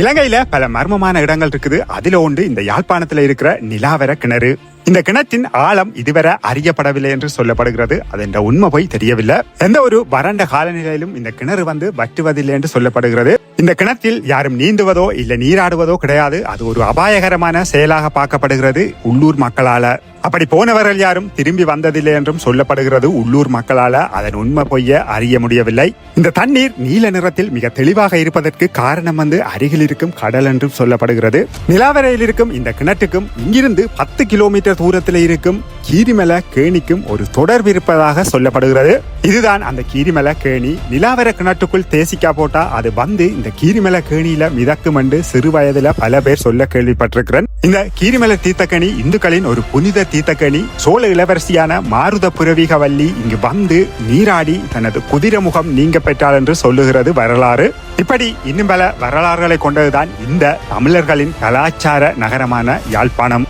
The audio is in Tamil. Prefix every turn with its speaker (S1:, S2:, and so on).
S1: இலங்கையில பல மர்மமான இடங்கள் இருக்குது. அதுல ஒன்று இந்த யாழ்ப்பாணத்துல இருக்கிற நிலாவர கிணறு. இந்த கிணற்றின் ஆழம் இதுவரை அறியப்படவில்லை என்று சொல்லப்படுகிறது. அது என்ற உண்மை போய் தெரியவில்லை. எந்த ஒரு வறண்ட காலநிலையிலும் இந்த கிணறு வந்து வற்றுவதில்லை என்று சொல்லப்படுகிறது. இந்த கிணற்றில் யாரும் நீந்துவதோ இல்ல நீராடுவதோ கிடையாது. அது ஒரு அபாயகரமான செயலாக பார்க்கப்படுகிறது உள்ளூர் மக்களால. அப்படி போனவர்கள் யாரும் திரும்பி வந்ததில்லை என்றும் சொல்லப்படுகிறது. உள்ளூர் மக்களால அதன் உண்மை பொய்ய அறிய முடியவில்லை. இந்த தண்ணீர் நீல நிறத்தில் மிக தெளிவாக இருப்பதற்கு காரணம் வந்து அருகில் இருக்கும் கடல் என்றும் சொல்லப்படுகிறது. நிலாவரையில் இருக்கும் இந்த கிணற்றுக்கும் இங்கிருந்து பத்து கிலோமீட்டர் தூரத்தில் இருக்கும் கீரிமலை கேணிக்கும் ஒரு தொடர்பு இருப்பதாக சொல்லப்படுகிறது. இதுதான் அந்த கீரிமலை கேணி. நிலாவர கிணற்றுக்குள் தேசிக்கா போட்டா அது வந்து இந்த கீரிமலை கேணியில மிதக்கும் என்று சிறு வயதுல பல பேர் சொல்ல கேள்விப்பட்டிருக்கிறேன். இந்த கீரிமலை தீர்த்தக்கணி இந்துக்களின் ஒரு புனித தீர்த்தக்கணி சோழ இளவரசியான மாருத புரவிகவல்லி இங்கு வந்து நீராடி தனது குதிரை முகம் நீங்க பெற்றாள் என்று சொல்லுகிறது வரலாறு. இப்படி இன்னும் பல வரலாறுகளை கொண்டதுதான் இந்த தமிழர்களின் கலாச்சார நகரமான யாழ்ப்பாணம்.